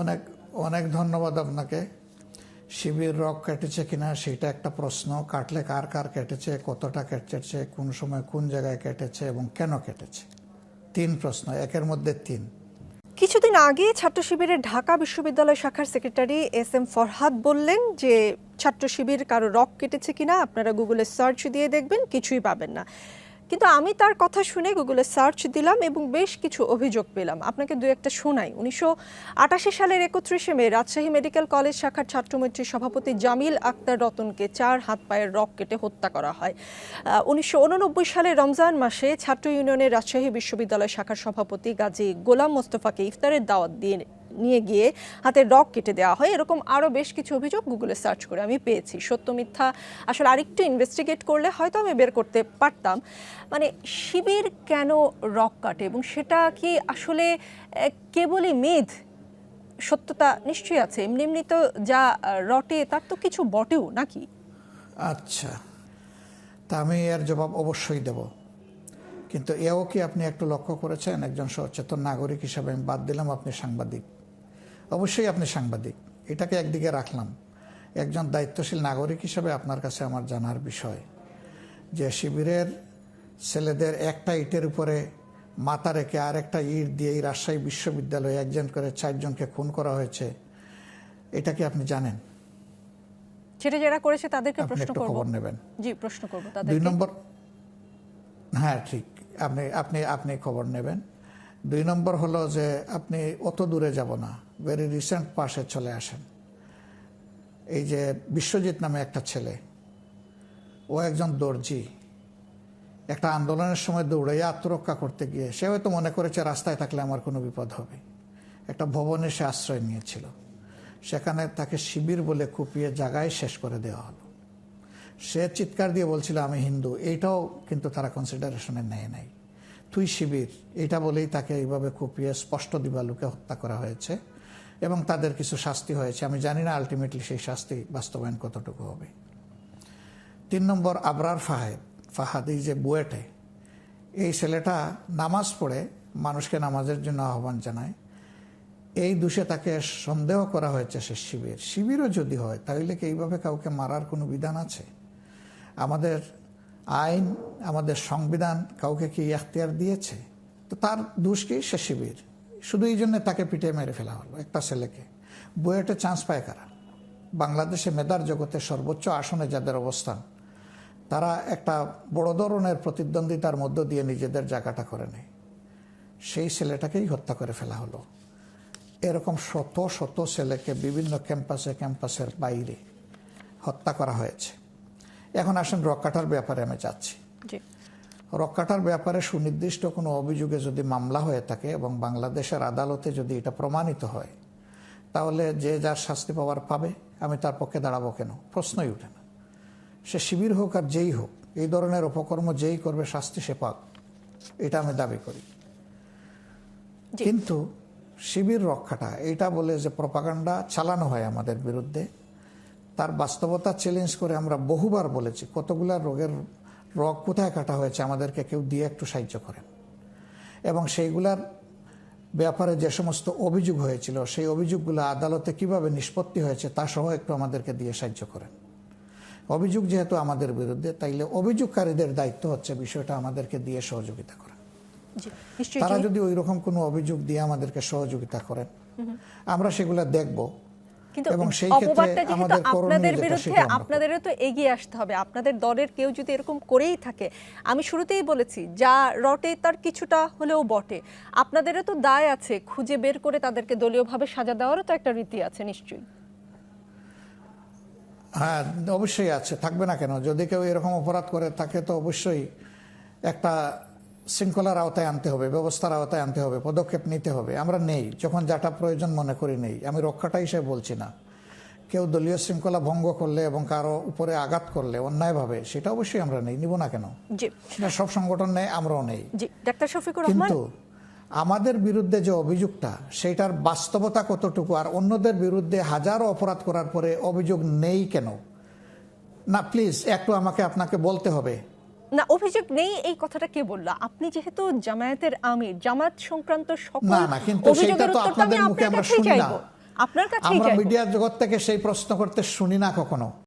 অনেক অনেক ধন্যবাদ আপনাকে। শিবির রক কেটেছে কিনা সেটা একটা প্রশ্ন। কাটলে কার কার কেটেছে, কতটা কেটেছে, কোন সময় কোন জায়গায় কেটেছে এবং কেন কেটেছে? তিন প্রশ্ন, একের মধ্যে তিন। কিছুদিন আগে ছাত্র শিবিরের ঢাকা বিশ্ববিদ্যালয় শাখার সেক্রেটারি এস এম ফরহাদ বললেন যে, ছাত্র শিবির কারও রক কেটেছে কিনা আপনারা গুগলে সার্চ দিয়ে দেখবেন, কিছুই পাবেন না। কিন্তু আমি তার কথা শুনে গুগলে সার্চ দিলাম এবং বেশ কিছু অভিযোগ পেলাম। আপনাকে দু একটা শোনাই। উনিশশো আটাশি সালের একত্রিশে মে রাজশাহী মেডিকেল কলেজ শাখার ছাত্রমৈত্রীর সভাপতি জামিল আক্তার রতনকে চার হাত পায়ের রক কেটে হত্যা করা হয়। উনিশশো উননব্বই সালে রমজান মাসে ছাত্র ইউনিয়নের রাজশাহী বিশ্ববিদ্যালয় শাখার সভাপতি গাজী গোলাম মোস্তফাকে ইফতারের দাওয়াত দিয়ে নিয়ে গিয়ে হাতে রক কেটে দেওয়া হয়। এরকম আরও বেশ কিছু অভিযোগ গুগলে সার্চ করে আমি পেয়েছি। সত্য, মিথ্যা আসলে আরেকটু ইনভেস্টিগেট করলে হয়তো আমি বের করতে পারতাম। মানে শিবির কেন রক কাটে এবং সেটা কি আসলে কেবলই মেধ সত্যতা নিশ্চয়ই আছে। এমনি এমনি তো যা রটে তার তো কিছু বটেও নাকি? আচ্ছা তা আমি এর জবাব অবশ্যই দেব। কিন্তু এও কি আপনি একটু লক্ষ্য করেছেন? একজন সচেতন নাগরিক হিসাবে আমি বাদ দিলাম, আপনি সাংবাদিক। অবশ্যই আপনি সাংবাদিক। এটাকে একদিকে রাখলাম। একজন দায়িত্বশীল নাগরিক হিসাবে আপনার কাছে আমার জানার বিষয় যে শিবিরের ছেলেদের একটা ইটের উপরে মাথা রেখে আর একটা ইট দিয়ে এই রাজশাহী বিশ্ববিদ্যালয়ে একজন করে চারজনকে খুন করা হয়েছে এটা কি আপনি জানেন? সেটা যারা করেছে তাদেরকে প্রশ্ন করব। খবর নেবেন। জি প্রশ্ন করব দুই নম্বর হ্যাঁ ঠিক। আপনি আপনি আপনি খবর নেবেন। দুই নম্বর হলো যে আপনি অত দূরে যাব না। ভেরি রিসেন্ট পাশে চলে আসেন। এই যে বিশ্বজিৎ নামে একটা ছেলে, ও একজন দর্জি। একটা আন্দোলনের সময় দৌড়াইয়া আত্মরক্ষা করতে গিয়ে সে হয়তো মনে করেছে, রাস্তায় থাকলে আমার কোনো বিপদ হবে। একটা ভবনে সে আশ্রয় নিয়েছিল। সেখানে তাকে শিবির বলে কুপিয়ে জায়গায় শেষ করে দেওয়া হলো। সে চিৎকার দিয়ে বলছিল, আমি হিন্দু। এইটাও কিন্তু তারা কনসিডারেশনে নেয় নাই। তুই শিবির, এটা বলেই তাকে এইভাবে কুপিয়ে স্পষ্ট দিবালুকে হত্যা করা হয়েছে এবং তাদের কিছু শাস্তি হয়েছে। আমি জানি না আলটিমেটলি সেই শাস্তি বাস্তবায়ন কতটুকু হবে। তিন নম্বর, আবরার ফাহেদ, ফাহাদ এই যে বুয়েটে, এই ছেলেটা নামাজ পড়ে, মানুষকে নামাজের জন্য আহ্বান জানায়। এই দোষে তাকে সন্দেহ করা হয়েছে সে শিবির। শিবিরও যদি হয়, তাহলে কি এইভাবে কাউকে মারার কোনো বিধান আছে? আমাদের আইন, আমাদের সংবিধান কাউকে কি এখতিয়ার দিয়েছে? তো তার দোষ কি? সে শিবির। শুধু এই জন্য তাকে পিটে মেরে ফেলা হলো একটা ছেলেকে। বুয়েটে চান্স পায় কারা? বাংলাদেশে মেধার জগতে সর্বোচ্চ আসনে যাদের অবস্থান, তারা একটা বড় ধরনের প্রতিদ্বন্দ্বিতার মধ্য দিয়ে নিজেদের জায়গাটা করে নেয়। সেই ছেলেটাকেই হত্যা করে ফেলা হলো। এরকম শত শত ছেলেকে বিভিন্ন ক্যাম্পাসে ক্যাম্পাসের বাইরে হত্যা করা হয়েছে। এখন আসেন রক্কাটার ব্যাপারে আমি যাচ্ছি। জি। রক্কাটার ব্যাপারে সুনির্দিষ্ট কোনো অভিযোগে যদি মামলা হয়ে থাকে এবং বাংলাদেশের আদালতে যদি এটা প্রমাণিত হয় তাহলে যে যার শাস্তি পাওয়ার পাবে আমি তার পক্ষে দাঁড়াবো কেন? প্রশ্নই উঠে না। সে শিবির হোক আর যেই হোক এই ধরনের অপকর্ম যেই করবে শাস্তি সে পাক। এটা আমি দাবি করি। কিন্তু শিবির রক্ষাটা এটা বলে যে প্রপাগান্ডা চালানো হয় আমাদের বিরুদ্ধে তার বাস্তবতা চ্যালেঞ্জ করে আমরা বহুবার বলেছি কতগুলা রোগের রোগ কোথায় কাটা হয়েছে আমাদেরকে কেউ দিয়ে একটু সাহায্য করেন। এবং সেইগুলার ব্যাপারে যে সমস্ত অভিযোগ হয়েছিল সেই অভিযোগগুলো আদালতে কীভাবে নিষ্পত্তি হয়েছে তা সহ একটু আমাদেরকে দিয়ে সাহায্য করেন। অভিযোগ যেহেতু আমাদের বিরুদ্ধে তাইলে অভিযোগকারীদের দায়িত্ব হচ্ছে বিষয়টা আমাদেরকে দিয়ে সহযোগিতা করা। তারা যদি ওই রকম কোনো অভিযোগ দিয়ে আমাদেরকে সহযোগিতা করেন আমরা সেগুলো দেখব। কিন্তু অপবাদটা যেহেতু আপনাদের বিরুদ্ধে। আপনাদেরও তো এগিয়ে আসতে হবে। আপনাদের দলের কেউ যদি এরকম করেই থাকে আমি শুরুতেই বলেছি যা রটে তার কিছুটা হলেও বটে। আপনাদেরও তো দায় আছে খুঁজে বের করে তাদেরকে দলীয়ভাবে সাজা দেওয়ারও তো একটা রীতি আছে নিশ্চয়ই। হ্যাঁ অবশ্যই আছে থাকবে না কেন? যদি কেউ এরকম অপরাধ করে তাকে তো অবশ্যই একটা শৃঙ্খলার আওতায় আনতে হবে ব্যবস্থার আওতায় আনতে হবে পদক্ষেপ নিতে হবে। আমরা নেই যখন যাটা প্রয়োজন মনে করি নেই। আমি রক্ষাটা হিসেবে বলছি না। কেউ দলীয় শৃঙ্খলা ভঙ্গ করলে এবং কারও উপরে আঘাত করলে অন্যায়ভাবে সেটা অবশ্যই আমরা নেই নিব না কেন? সেটা সব সংগঠন নেই আমরাও নেই। কিন্তু আমাদের বিরুদ্ধে যে অভিযোগটা সেটার বাস্তবতা কতটুকু আর অন্যদের বিরুদ্ধে হাজারো অপরাধ করার পরে অভিযোগ নেই কেন? না প্লিজ একটু আমাকে আপনাকে বলতে হবে। না অভিযোগ নেই এই কথাটা কে বলল? আপনি যেহেতু জামায়াতের আমির জামাত সংক্রান্ত সকল অভিযোগের তো উত্তরটা আমি আপনাদের মুখে আপনার কাছেই চাইব। আপনার কাছেই আমরা চাইব। মিডিয়া জগৎ থেকে সেই প্রশ্ন করতে শুনি না কখনো।